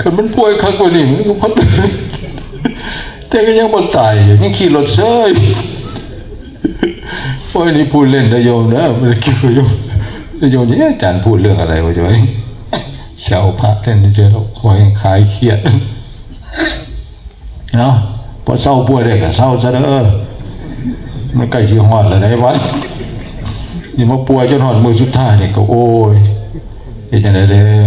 คันมันป่วยคักกว่านี้มันก็พอตแต่ก็ยังบ่ตายอยู่ยังขี่รถเซยโอ้ยนี่พูดเล่นนะโยมนะไม่ได้คิดว่าโยมโยมนี่อาจารย์พูดเรื่องอะไรวะโยมเชาวพระเล่นเจอแล้วคอยคลายเครียดเนาะพอเศร้าป่วยได้ก็เศร้าซะเด้อมันใกล้สิฮอดแล้วได้วัด นี่มาป่วยจนฮอดมือสุดท้ายนี่ก็โอ้ยเฮ็ดจังได๋เด้อ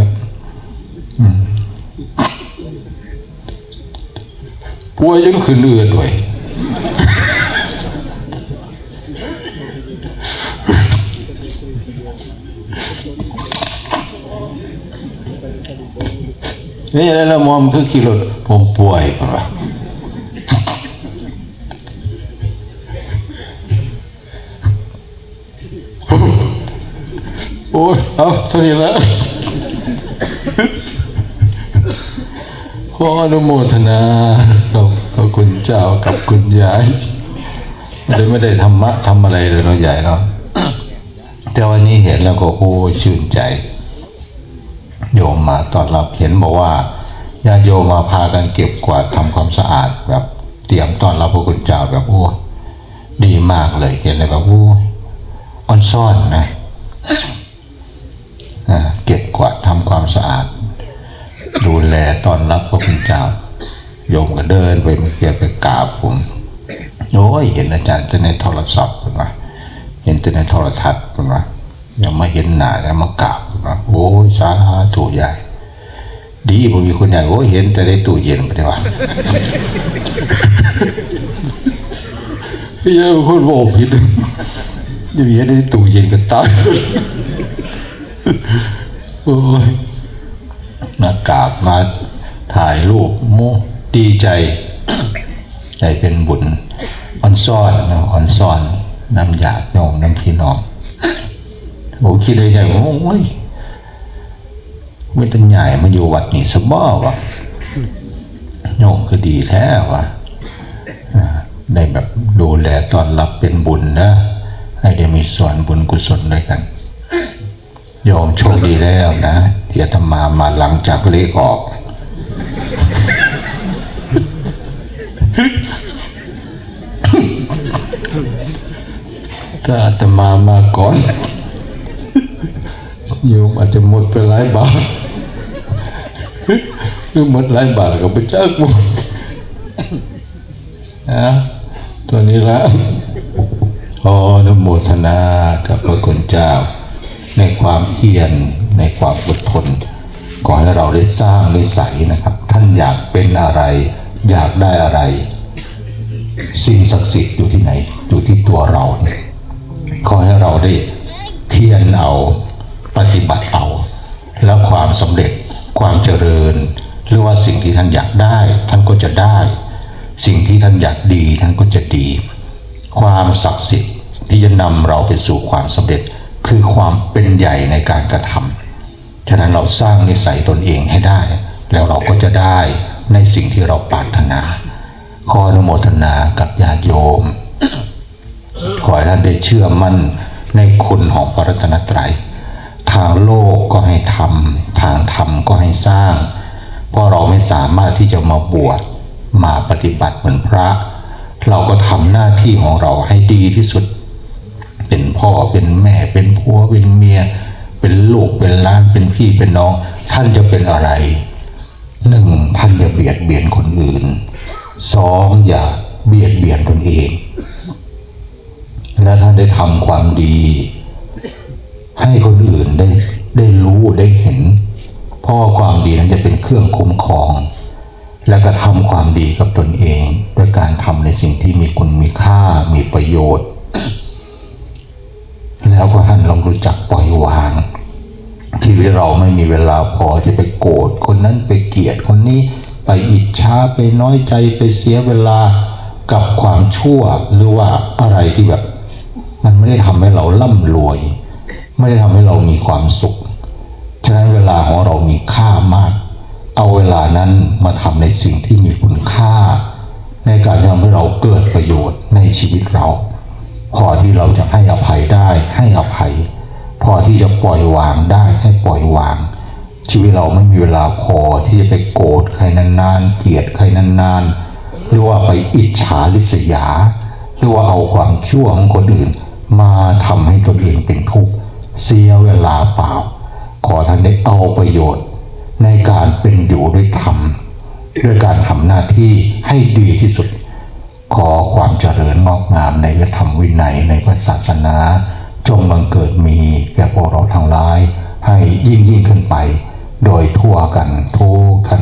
ป่วยจนขึ้นเลือดด้วยนี่แล้วละมอมคือขี่รถผมป่วยก่อนะ ยเอาเท่านี้แล้วขออนุโมทนากับคุณเจ้ากับคุณยายไม่ได้ไม่ได้ธรรมะทำอะไรเลยเนาะใหญ่เนาะแต่วันนี้เห็นแล้วก็โอ้ชื่นใจ โยมมาตอนรับเห็นบอกว่าญาติโยมมาพากันเก็บกวาดทำความสะอาดแบบเตรียมตอนรับพระคุณเจ้าแบบโอ้ดีมากเลยเห็นเลยแบบโอ้อ่อนซ่อนนะ เก็บกวาดทำความสะอาด ดูแลตอนรับพระคุณเจ้า โยมก็เดินไปเมื่อกี้ไปกราบผม โอ้ยเห็นอาจารย์แต่ในโทรศัพท์เป็นว่าเห็นแต่ในโทรทัศน์เป็นว่ายังไม่เห็นหน้าแล้วมากราบเพิ่นว่าโอ้ยสาธุใหญ่ ดีผมมีคนใหญ่โอ้ยเห็นแต่ในตู้เย็นไปได้ว่าพี่ยังพูดบอกผิดยังเห็นในตู้เย็นก็ตาย โอ้ยมากราบมาถ่ายรูปโมดีใจใจเป็นบุญออนซ่อนนะออนซ่อนน้ำหยาดโยมน้ำพี่น้องโอ้คิดเลยใจโอ้ยไม่ต้องใหญ่มาอยู่วัดนี่สบอวะโยมก็ดีแท้วะได้แบบดูแลตอนรับเป็นบุญนะให้ได้มีส่วนบุญกุศลด้วยกัน โยมโชคดีแล้วนะที่อาตมามาหลังจากเลขออก ถ้าอาตมามาก่อนโยมอาจจะหมดไปหลายบาทหรือหมดหลายบาทก็ไปเจ้าหมดนะตัวนี้ละขออนุโมทนากับพระคุณเจ้า ในความเพียรในความอดทนขอให้เราได้สร้างนิสัยนะครับ ท่านอยากเป็นอะไร อยากได้อะไร สิ่งศักดิ์สิทธิ์อยู่ที่ไหน อยู่ที่ตัวเราเนี่ยขอให้เราได้เพียรเอาปฏิบัติเอา แล้วความสำเร็จความเจริญ หรือว่าสิ่งที่ท่านอยากได้ ท่านก็จะได้ สิ่งที่ท่านอยากดีท่านก็จะดี ความศักดิ์สิทธิ์ที่จะนำเราไปสู่ความสำเร็จ คือความเป็นใหญ่ในการกระทำฉะนั้นเราสร้างนิสัยตนเองให้ได้ แล้วเราก็จะได้ในสิ่งที่เราปรารถนา ขออนุโมทนากับญาติโยม ขอให้ท่านได้เชื่อมั่นในคุณของพระรัตนตรัย ทางโลกก็ให้ทำทางธรรมก็ให้สร้าง เพราะเราไม่สามารถที่จะมาบวชมาปฏิบัติเหมือนพระ เราก็ทำหน้าที่ของเราให้ดีที่สุด พ่อเป็นแม่เป็นผัวเป็นเมีย เป็นลูกเป็นล้านเป็นพี่เป็นน้อง ท่านจะเป็นอะไรหนึ่งท่านอย่าเบียดเบียนคนอื่นสองอย่าเบียดเบียนตนเอง และท่านได้ทำความดี ให้คนอื่นได้ได้รู้ได้เห็นเพราะว่าความดีนั้นจะเป็นเครื่องคุ้มครอง และก็ทำความดีกับตนเอง ด้วยการทำในสิ่งที่มีคุณมีค่ามีประโยชน์ แล้วก็ท่านลอง รู้จักปล่อยวาง ที่เราไม่มีเวลาพอจะไปโกรธคนนั้นไปเกลียดคนนี้ไปอิจฉาไปน้อยใจไปเสียเวลากับความชั่วหรือว่าอะไรที่แบบ มันไม่ได้ทำให้เราร่ำรวย ไม่ได้ทำให้เรามีความสุข ฉะนั้นเวลาของเรามีค่ามาก เอาเวลานั้นมาทำในสิ่งที่มีคุณค่า ในการทำให้เราเกิดประโยชน์ในชีวิตเรา พอที่เราจะให้อภัยได้ให้อภัย พอที่จะปล่อยวางได้ให้ปล่อยวาง ชีวิตเราไม่มีเวลาพอที่จะไปโกรธใครนานๆเกลียดใครนานๆหรือว่าไปอิจฉาริษยา หรือว่าเอาความชั่วของคนอื่น มาทำให้ตนเองเป็นทุกข์เสียเวลาเปล่า ขอท่านได้เอาประโยชน์ ในการเป็นอยู่ด้วยธรรมด้วยการทำหน้าที่ให้ดีที่สุด ขอความเจริญงอกงามในธรรมวินัยในพระศาสนา จงบังเกิดมีแก่พวกเราทั้งหลาย ให้ยิ่งยิ่งขึ้นไป โดยทั่วกันทุกท่าน